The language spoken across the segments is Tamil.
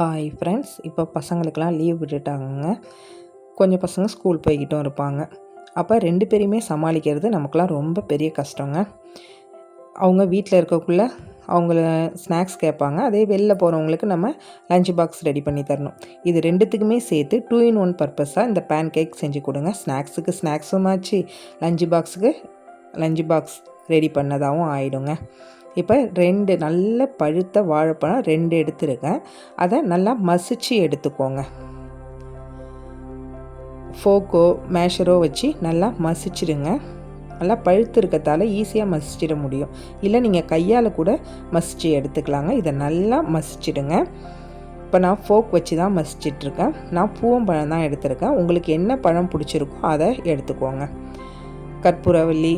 ஹாய் ஃப்ரெண்ட்ஸ் இப்போ பசங்களுக்கெல்லாம் லீவ் விட்டுட்டாங்க கொஞ்சம் பசங்க ஸ்கூல் போய்கிட்டும் இருப்பாங்க. அப்போ ரெண்டு பேரையுமே சமாளிக்கிறது நமக்குலாம் ரொம்ப பெரிய கஷ்டங்க. அவங்க வீட்டில் இருக்கக்குள்ள அவங்கள ஸ்நாக்ஸ் கேட்பாங்க. அதே வெளில போகிறவங்களுக்கு நம்ம லஞ்ச் பாக்ஸ் ரெடி பண்ணி தரணும். இது ரெண்டுத்துக்குமே சேர்த்து டூ இன் ஒன் பர்பஸாக இந்த பேன் கேக் செஞ்சு கொடுங்க. ஸ்நாக்ஸுக்கு ஸ்நாக்ஸும் ஆச்சு. லஞ்ச் பாக்ஸுக்கு லஞ்ச் பாக்ஸ் ரெடி பண்ணதாகவும் ஆயிடுங்க. இப்போ ரெண்டு நல்ல பழுத்த வாழைப்பழம் ரெண்டு எடுத்துருக்கேன். அதை நல்லா மசிச்சு எடுத்துக்கோங்க. ஃபோக்கோ மேஷரோ வச்சு நல்லா மசிச்சிடுங்க. நல்லா பழுத்து இருக்கிறதால ஈஸியாக மசிச்சிட முடியும். இல்லை நீங்கள் கையால் கூட மசிச்சு எடுத்துக்கலாங்க. இதை நல்லா மசிச்சிடுங்க. இப்போ நான் ஃபோக் வச்சு தான் மசிச்சிட்ருக்கேன். நான் பூவம்பழம் தான் எடுத்திருக்கேன். உங்களுக்கு என்ன பழம் பிடிச்சிருக்கோ அதை எடுத்துக்கோங்க. கற்பூரவல்லி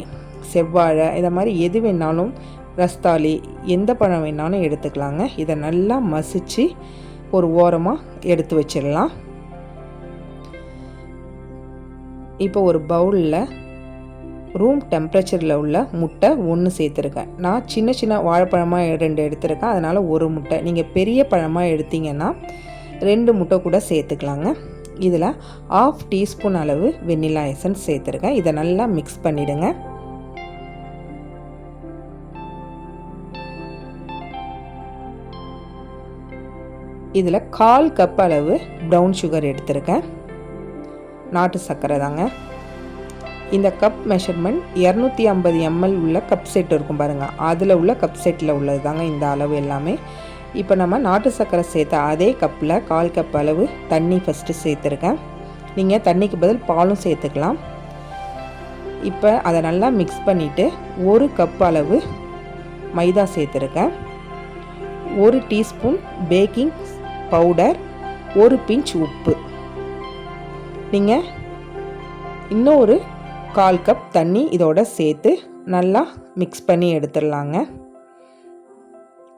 செவ்வாழை இதை மாதிரி எது வேணாலும் ரஸ்தாலி எந்த பழம் வேணாலும் எடுத்துக்கலாங்க. இதை நல்லா மசித்து ஒரு ஓரமாக எடுத்து வச்சிடலாம். இப்போ ஒரு பவுலில் ரூம் டெம்பரேச்சரில் உள்ள முட்டை ஒன்று சேர்த்துருக்கேன். நான் சின்ன சின்ன வாழைப்பழமாக ரெண்டு எடுத்திருக்கேன். அதனால் ஒரு முட்டை. நீங்கள் பெரிய பழமாக எடுத்தீங்கன்னா ரெண்டு முட்டை கூட சேர்த்துக்கலாங்க. இதில் ஆஃப் டீஸ்பூன் அளவு வெண்ணிலா எசன்ஸ் சேர்த்துருக்கேன். இதை நல்லா மிக்ஸ் பண்ணிவிடுங்க இதில் கால் கப் அளவு ப்ரௌன் சுகர் எடுத்திருக்கேன். நாட்டு சர்க்கரை தாங்க. இந்த கப் மெஷர்மெண்ட் இரநூத்தி ஐம்பது எம்எல் உள்ள கப் செட் இருக்கும் பாருங்கள் அதில் உள்ள கப் செட்டில் உள்ளது தாங்க இந்த அளவு எல்லாமே. இப்போ நம்ம நாட்டு சர்க்கரை சேர்த்த அதே கப்பில் கால் கப் அளவு தண்ணி ஃபஸ்ட்டு சேர்த்துருக்கேன். நீங்கள் தண்ணிக்கு பதில் பாலும் சேர்த்துக்கலாம். இப்போ அதை நல்லா மிக்ஸ் பண்ணிவிட்டு ஒரு கப் அளவு மைதா சேர்த்துருக்கேன். ஒரு டீஸ்பூன் பேக்கிங் பவுடர் ஒரு பிஞ்ச் உப்பு. நீங்கள் இன்னொரு கால் கப் தண்ணி இதோட சேர்த்து நல்லா மிக்ஸ் பண்ணி எடுத்துடலாங்க.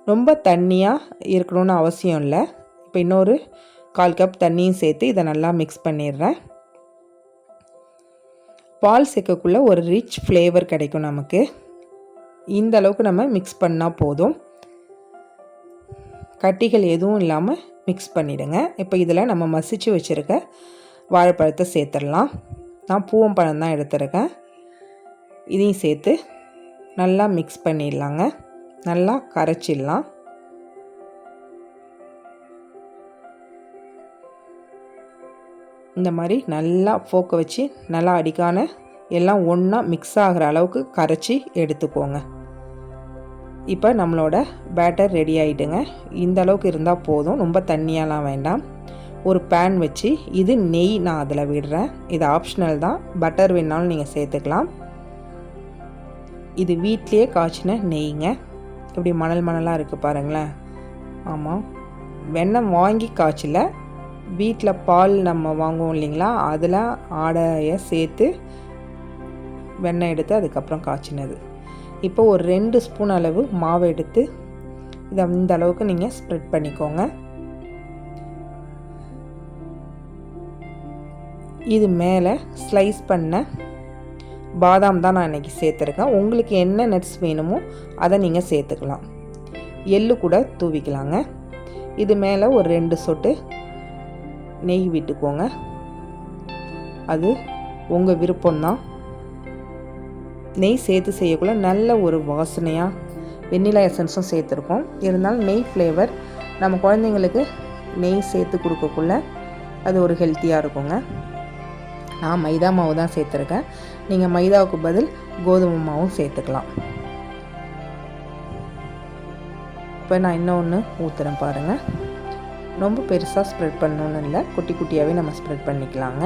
ரொம்ப தண்ணியாக இருக்கணும்னு அவசியம் இல்லை. இப்போ இன்னொரு கால் கப் தண்ணியும் சேர்த்து இதை நல்லா மிக்ஸ் பண்ணிடுறேன். பால் சேர்க்கக்குள்ளே ஒரு ரிச் ஃப்ளேவர் கிடைக்கும் நமக்கு. இந்த அளவுக்கு நம்ம மிக்ஸ் பண்ணால் போதும். கட்டிகள் எதுவும் இல்லாமல் மிக்ஸ் பண்ணிவிடுங்க இப்போ இதில் நம்ம மசிச்சு வச்சுருக்க வாழைப்பழத்தை சேர்த்துடலாம். நான் பூவம்பழம் தான் எடுத்துருக்கேன். இதையும் சேர்த்து நல்லா மிக்ஸ் பண்ணிடலாங்க. நல்லா கரைச்சிடலாம். இந்த மாதிரி நல்லா ஃபோக்கை வச்சு நல்லா அடிக்கான எல்லாம் ஒன்றா மிக்ஸ் ஆகிற அளவுக்கு கரைச்சி எடுத்துக்கோங்க. இப்போ நம்மளோட பேட்டர் ரெடி ஆகிட்டுங்க இந்த அளவுக்கு இருந்தால் போதும். ரொம்ப தண்ணியாலாம் வேண்டாம். ஒரு பேன் வச்சு இது நெய் நான் அதில் விடுறேன். இது ஆப்ஷனல் தான். பட்டர் வேணாலும் நீங்கள் சேர்த்துக்கலாம். இது வீட்லேயே காய்ச்சின நெய்ங்க. இப்படி மணல் மணலாக இருக்குது பாருங்களேன். ஆமாம் வெண்ணெய் வாங்கி காய்ச்சல. வீட்டில் பால் நம்ம வாங்குவோம் இல்லைங்களா? அதில் ஆடையை சேர்த்து வெண்ணெய் எடுத்து அதுக்கப்புறம் காய்ச்சினது. இப்போ ஒரு ரெண்டு ஸ்பூன் அளவு மாவு எடுத்து இதை இந்த அளவுக்கு நீங்கள் ஸ்ப்ரெட் பண்ணிக்கோங்க. இது மேலே ஸ்லைஸ் பண்ண பாதாம் தான் நான் இன்றைக்கி சேர்த்துருக்கேன். உங்களுக்கு என்ன நட்ஸ் வேணுமோ அதை நீங்கள் சேர்த்துக்கலாம். எள்ளு கூட தூவிக்கலாங்க. இது மேலே ஒரு ரெண்டு சொட்டு நெய் விட்டுக்கோங்க. அது உங்கள் விருப்பம்தான். நெய் சேர்த்து செய்யக்குள்ள நல்ல ஒரு வாசனையாக வெண்ணிலா எசன்ஸும் சேர்த்துருக்கோம். இருந்தாலும் நெய் ஃப்ளேவர் நம்ம குழந்தைங்களுக்கு நெய் சேர்த்து கொடுக்கக்குள்ள அது ஒரு ஹெல்த்தியாக இருக்குங்க. நான் மைதா மாவு தான் சேர்த்துருக்கேன். நீங்கள் மைதாவுக்கு பதில் கோதுமை மாவும் சேர்த்துக்கலாம். இப்போ நான் இன்னொன்று ஊற்றுறேன் பாருங்கள் ரொம்ப பெருசாக ஸ்ப்ரெட் பண்ணணுன்னு இல்லை குட்டி குட்டியாகவே நம்ம ஸ்ப்ரெட் பண்ணிக்கலாங்க.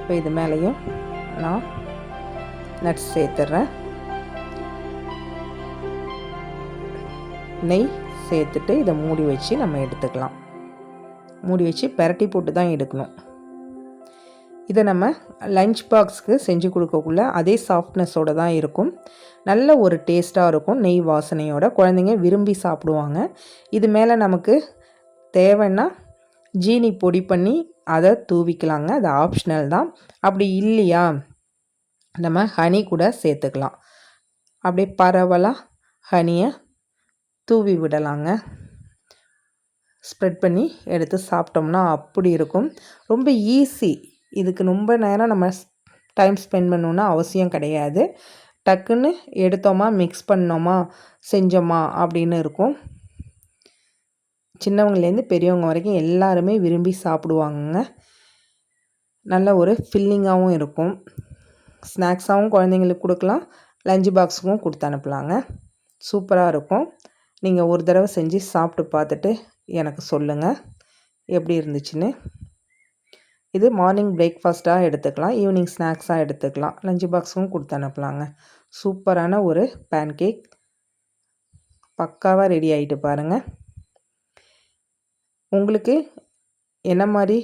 இப்போ இது மேலேயும் நான் நட்ஸ் சேர்த்துட்றேன் நெய் சேர்த்துட்டு இதை மூடி வச்சு நம்ம எடுத்துக்கலாம். மூடி வச்சு பெரட்டி போட்டு தான் எடுக்கணும். இதை நம்ம லஞ்ச் பாக்ஸ்க்கு செஞ்சு கொடுக்கக்குள்ள அதே சாஃப்ட்னஸோடு தான் இருக்கும். நல்ல ஒரு டேஸ்ட்டாக இருக்கும் நெய் வாசனையோட. குழந்தைங்க விரும்பி சாப்பிடுவாங்க. இது மேலே நமக்கு தேவைன்னா ஜீனி பொடி பண்ணி அதை தூவிக்கலாங்க. அது ஆப்ஷனல் தான். அப்படி இல்லையா? நம்ம ஹனி கூட சேர்த்துக்கலாம். அப்படியே பரவலாக ஹனியை தூவி விடலாங்க. ஸ்ப்ரெட் பண்ணி எடுத்து சாப்பிட்டோம்னா அப்படி இருக்கும். ரொம்ப ஈஸி இதுக்கு ரொம்ப நேரம் நம்ம டைம் ஸ்பெண்ட் பண்ணணுன்னா அவசியம் கிடையாது. டக்குன்னு எடுத்தோமா மிக்ஸ் பண்ணோமா செஞ்சோமா அப்படின்னு இருக்கும். சின்னவங்கலேருந்து பெரியவங்க வரைக்கும் எல்லாருமே விரும்பி சாப்பிடுவாங்க நல்ல ஒரு ஃபில்லிங்காகவும் இருக்கும். ஸ்நாக்ஸாகவும் குழந்தைங்களுக்கு கொடுக்கலாம். லஞ்ச் பாக்ஸுக்கும் கொடுத்து அனுப்பலாங்க. சூப்பராக இருக்கும். நீங்கள் ஒரு தடவை செஞ்சு சாப்பிட்டு பார்த்துட்டு எனக்கு சொல்லுங்கள் எப்படி இருந்துச்சுன்னு. இது மார்னிங் பிரேக்ஃபாஸ்ட்டாக எடுத்துக்கலாம். ஈவினிங் ஸ்நாக்ஸாக எடுத்துக்கலாம். லஞ்ச் பாக்ஸுக்கும் கொடுத்து அனுப்பலாங்க. சூப்பரான ஒரு பேன்கேக். பக்காவாக ரெடி ஆகிட்டு பாருங்கள் உங்களுக்கு என்ன மாதிரி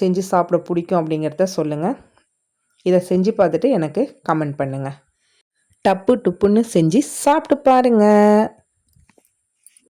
செஞ்சு சாப்பிட பிடிக்கும் அப்படிங்கிறத சொல்லுங்கள் இதை செஞ்சு பார்த்துட்டு எனக்கு கமெண்ட் பண்ணுங்கள் டப்பு டுப்புன்னு செஞ்சு சாப்பிட்டு பாருங்கள்